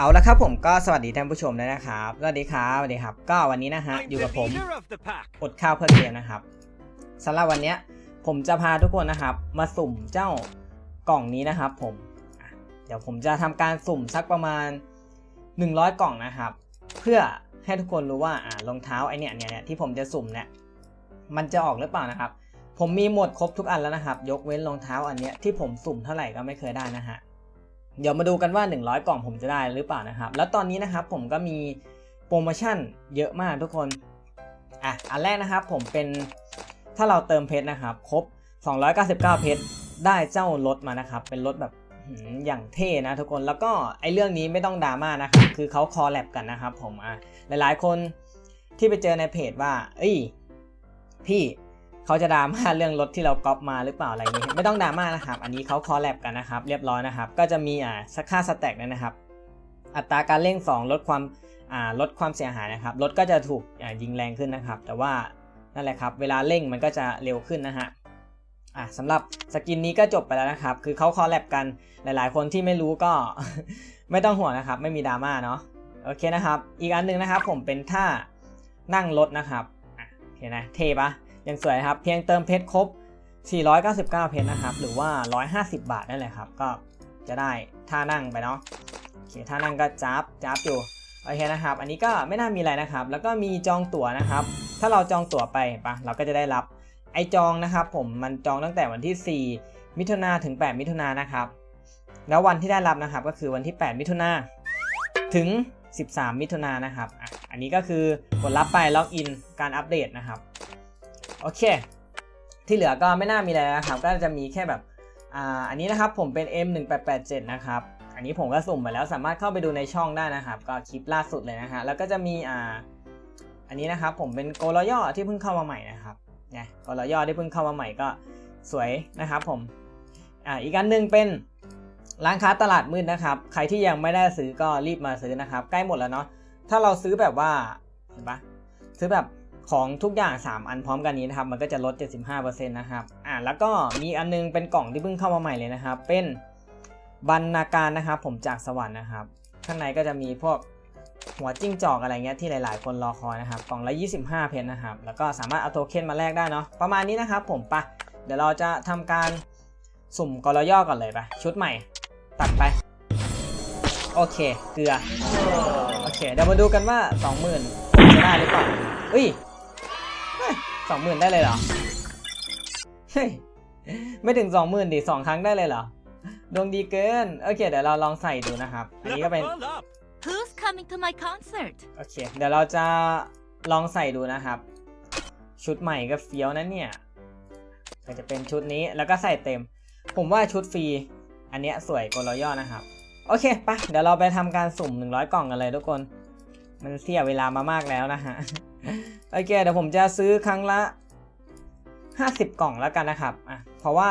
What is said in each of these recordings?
เอาละครับผมก็สวัสดีท่านผู้ชมด้วยนะครับสวัสดีครับสวัสดีครับ ก็วันนี้นะฮะ I'm อยู่ the กับผม leader of the pack. อดข้าวเพื่อเกมนะครับสำหรับวันเนี้ยผมจะพาทุกคนนะครับ มาสุ่มเจ้ากล่องนี้นะครับ ผมอะเดี๋ยวผมจะทำการสุ่มสักประมาณ 100 กล่องนะครับ เพื่อให้ทุกคนรู้ว่าอ่ารองเท้าไอเนี่ยเนี่ยเนี่ยที่ผมจะสุ่มเนี่ยมันจะออกหรือเปล่านะครับ ผมมีหมดครบทุกอันแล้วนะครับ ยกเว้นรองเท้าอันเนี้ยที่ผมสุ่มเท่าไหร่ก็ไม่เคยได้นะฮะ เดี๋ยวมาดูกันว่า 100 กล่องผมจะได้หรือเปล่านะครับ แล้วตอนนี้นะครับผมก็มีโปรโมชั่นเยอะมากทุกคนอะอันแรกนะครับผมเป็นถ้าเราเติมเพชรนะครับ ครบ 299 เพชรได้เจ้ารถมานะครับ เป็นรถแบบอย่างเท่นะทุกคนแล้วก็ไอเรื่องนี้ไม่ต้องดราม่านะครับคือเขาคอแลบกันนะครับผมอะหลายๆคนที่ไปเจอในเพจว่า เอ้ยพี่ เขาจะดราม่าเรื่องรถที่เราก๊อปมาหรือเปล่าอะไรนี้ไม่ต้องดราม่านะครับ อันนี้เขาคอแลบกันนะครับ เรียบร้อยนะครับ ก็จะมีอ่าสักค่าสแต็กนะครับ อัตราการเร่ง 2 ลดความอ่าลดความเสียหายนะครับรถก็จะถูกอ่ายิงแรงขึ้นนะครับ แต่ว่านั่นแหละครับเวลาเร่งมันก็จะเร็วขึ้นนะฮะอะสำหรับสกินนี้ก็จบไปแล้วนะครับ คือเขาคอแลบกันหลาย ๆ คนที่ไม่รู้ก็ไม่ต้องห่วงนะครับ ไม่มีดราม่าเนาะโอเคนะครับ อีกอันหนึ่งนะครับ ผมเป็นท่านั่งรถนะครับอะโอเคนะเทปะ ยังสวยครับ เพียงเติมเพชรครบ 499 เพชรนะครับ หรือว่า 150 บาทนั่นแหละครับ ก็จะได้ท่านั่งไปเนาะโอเคท่านั่งก็จับจับอยู่โอเคนะครับ อันนี้ก็ไม่น่ามีอะไรนะครับ แล้วก็มีจองตั๋วนะครับ ถ้าเราจองตั๋วไปปะเราก็จะได้รับไอจองนะครับ ผมมันจองตั้งแต่วันที่ 4 มิถุนาถึง 8 มิถุนานะครับ แล้ววันที่ได้รับนะครับก็คือวันที่ 8 มิถุนาถึง 13 มิถุนายนนะครับ อันนี้ก็คือกดรับไปล็อกอินการอัปเดตนะครับ โอเค ที่เหลือก็ไม่น่ามีอะไรแล้วนะครับ ก็จะมีแค่แบบอ่าอันนี้นะครับผมเป็น M1887 นะครับ อันนี้ผมก็สุ่มไปแล้วสามารถเข้าไปดูในช่องได้นะครับ ก็คลิปล่าสุดเลยนะฮะ แล้วก็จะมีอ่าอันนี้นะครับผมเป็นโกลย่อที่เพิ่งเข้ามาใหม่นะครับนี่ยโกลย่อที่เพิ่งเข้ามาใหม่ก็สวยนะครับผมอ่าอีกอันหนึ่งเป็นร้านค้าตลาดมืดนะครับ ใครที่ยังไม่ได้ซื้อก็รีบมาซื้อนะครับ ใกล้หมดแล้วเนาะ ถ้าเราซื้อแบบว่าเห็นปะซื้อแบบ ของทุกอย่าง 3 อันพร้อมกันนี้นะครับ มันก็จะลด 75%นะครับ อ่าแล้วก็มีอันนึงเป็นกล่องที่เพิ่งเข้ามาใหม่เลยนะครับ เป็นบรรณาการนะครับ ผมจากสวรรค์นะครับ ข้างในก็จะมีพวกหัวจิ้งจอกอะไรเงี้ยที่หลาย ๆ คนรอคอยนะครับ กล่องละ 25 เพนนะครับ แล้วก็สามารถเอาโทเค็นมาแลกได้เนาะ ประมาณนี้นะครับผมปะ เดี๋ยวเราจะทำการสุ่มกรย่อก่อนเลยปะชุดใหม่ ตัดไป โอเค เกลือ โอเค เดี๋ยวมาดูกันว่า 20,000จะได้หรือเปล่าอุ้ย สองหมื่นได้เลยเหรอ เฮ้ย ไม่ถึง20,000ดิสองครั้งได้เลยเหรอ ดวงดีเกิน โอเค เดี๋ยวเราลองใส่ดูนะครับ อันนี้ก็เป็น Level up. Who's coming to my concert? โอเค เดี๋ยวเราจะลองใส่ดูนะครับ ชุดใหม่ก็เฟี้ยวนะเนี่ยก็จะเป็นชุดนี้แล้วก็ใส่เต็ม ผมว่าชุดฟรี อันเนี้ยสวยกว่ารอย่อนะครับ โอเค ไป เดี๋ยวเราไปทำการสุ่ม 100 กล่องกันเลยทุกคน มันเสียเวลามามากแล้วนะฮะ โอเค เดี๋ยวผมจะซื้อครั้งละ 50 กล่องแล้วกันนะครับ อะ เพราะว่า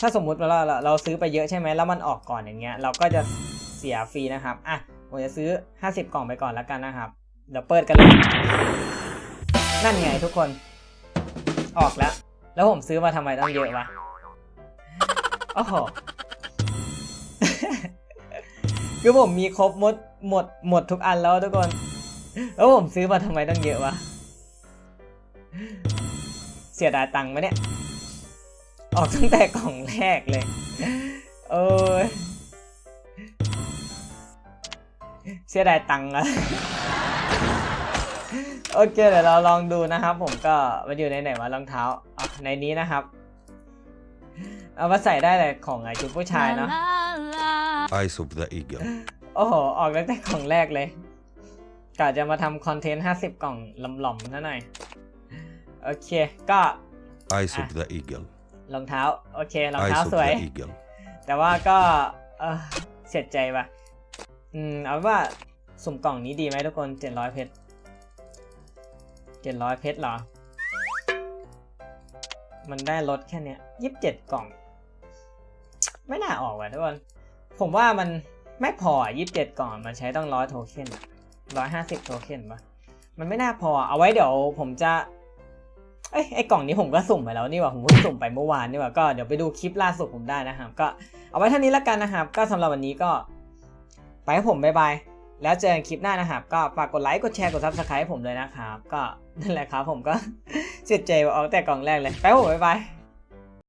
ถ้าสมมุติเราเราเราซื้อไปเยอะใช่ไหมแล้วมันออกก่อนอย่างเงี้ย เราก็จะเสียฟรีนะครับ อะ ผมจะซื้อ 50 กล่องไปก่อนแล้วกันนะครับ เดี๋ยวเปิดกันเลย นั่นไงทุกคน ออกแล้ว แล้วผมซื้อมาทำไมต้องเยอะวะ โอ้โห คือผมมีครบหมดหมดหมดทุกอันแล้วทุกคน แล้วผมซื้อมาทำไมต้องเยอะวะ เสียดายตังค์ไหมเนี่ย ออกตั้งแต่กล่องแรกเลยโอ้เสียดายตังค์อะโอเคเดี๋ยวเราลองดูนะครับ ผมก็มันอยู่ในไหนวะรองเท้าอะในนี้นะครับ เอามาใส่ได้เลยของไอ้ชุดผู้ชายเนาะ Eyes of the Eagle. โอ้โห ออกตั้งแต่กล่องแรกเลยกะจะมาทำคอนเทนต์50กล่องหล่อมๆซะหน่อย โอเค ก็ Eyes Ah. of the Eagle. รองเท้า โอเค รอง Eyes เท้า of สวย the Eagle. แต่ว่าก็เออเสียใจว่ะ อืม เอาเป็นว่าสุ่มกล่องนี้ดีไหมทุกคน700เพชร700เพชรเหรอ มันได้ลดแค่เนี้ย27กล่อง ไม่น่าออกว่ะทุกคน ผมว่ามันไม่พออะ27 ก่องมันใช้ต้องร้อยโทเค็นอะ150โทเค็นปะมันไม่น่าพอ เอาไว้เดี๋ยวผมจะเอ้ยไอกล่องนี้ผมก็สุ่มไปแล้วนี่ว่าผมเพิ่งสุ่มไปเมื่อวานนี่ว่าก็เดี๋ยวไปดูคลิปล่าสุดผมได้นะครับ ก็เอาไว้เท่านี้แล้วกันนะครับ ก็สำหรับวันนี้ก็ ไปครับผมบายบายแล้วเจอกันคลิปหน้านะครับ ก็ฝากกดไลค์กดแชร์กดซับสไครต์ผมเลยนะครับ ก็นั่นแหละครับผมก็เสียใจว่าออกแต่กล่องแรกเลย ไปผมบายบาย